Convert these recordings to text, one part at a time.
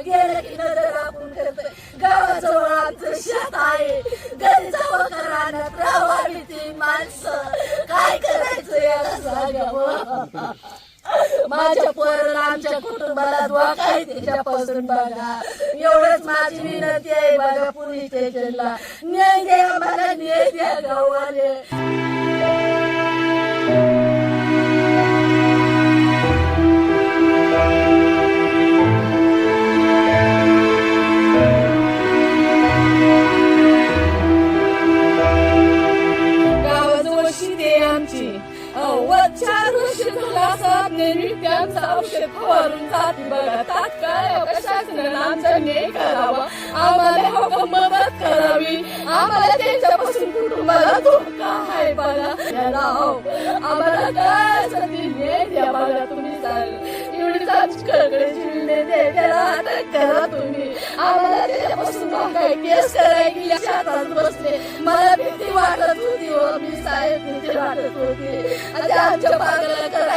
गेलं की नजर आपण करतोय गावाजवळ आमचं शेत आहे घरी जावं ती माणसं काय करायचं याला सांगावं माझ्या पोराला आमच्या कुटुंबाला दुवा आहे त्याच्यापासून बघा. एवढंच माझी विनंती आहे बघा पोलीस स्टेशनला. न्याय द्या मला न्याय द्या गावाले साधने त्यांचं औषध फवारून जाते बघा तात्काळ प्रशासनानं हो, आमचा न्याय करावा? आम्हाला हो, हो मदत करावी. आम्हाला त्यांच्यापासून कुटुंबाला धोका आहे बघा आम्हाला काय संधी न्याय द्या बघा तुम्ही सांग एवढीच आमची जिल्हे दे त्याला अटक करा तुम्ही. आम्हाला त्याच्यापासून धोका केस करायला शेतात बसले. मला भीती वाटत होती हो मी साहेब भीती वाटत होती. आणि आमच्या पागला करायला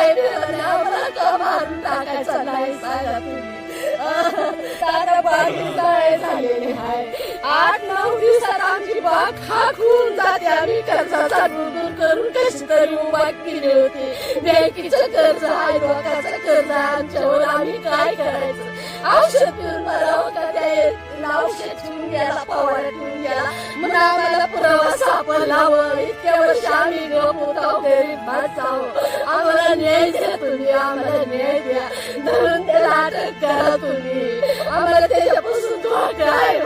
झालेले आहे. आठ नऊ दिवसात आमची बाग खाक होऊन जाते. आम्ही कर्जाचा दूर करून कशी तरी उभा केली होती बँकेचं कर्ज आहे लोकांचं कर्ज आमच्यावर आम्ही काय करायचं? औषध पिऊन बरावं का त्या औषध ठेवून गेला पवार गेला. म्हणून आम्हाला पुरावा सापडलावं. इतक्या वर्ष आम्ही गप होतो गरीब माणसावं आम्हाला न्याय द्या तुम्ही आम्हाला न्याय द्या. धरून त्याला अटक करा तुम्ही. आम्हाला त्याच्यापासून धोका आहे.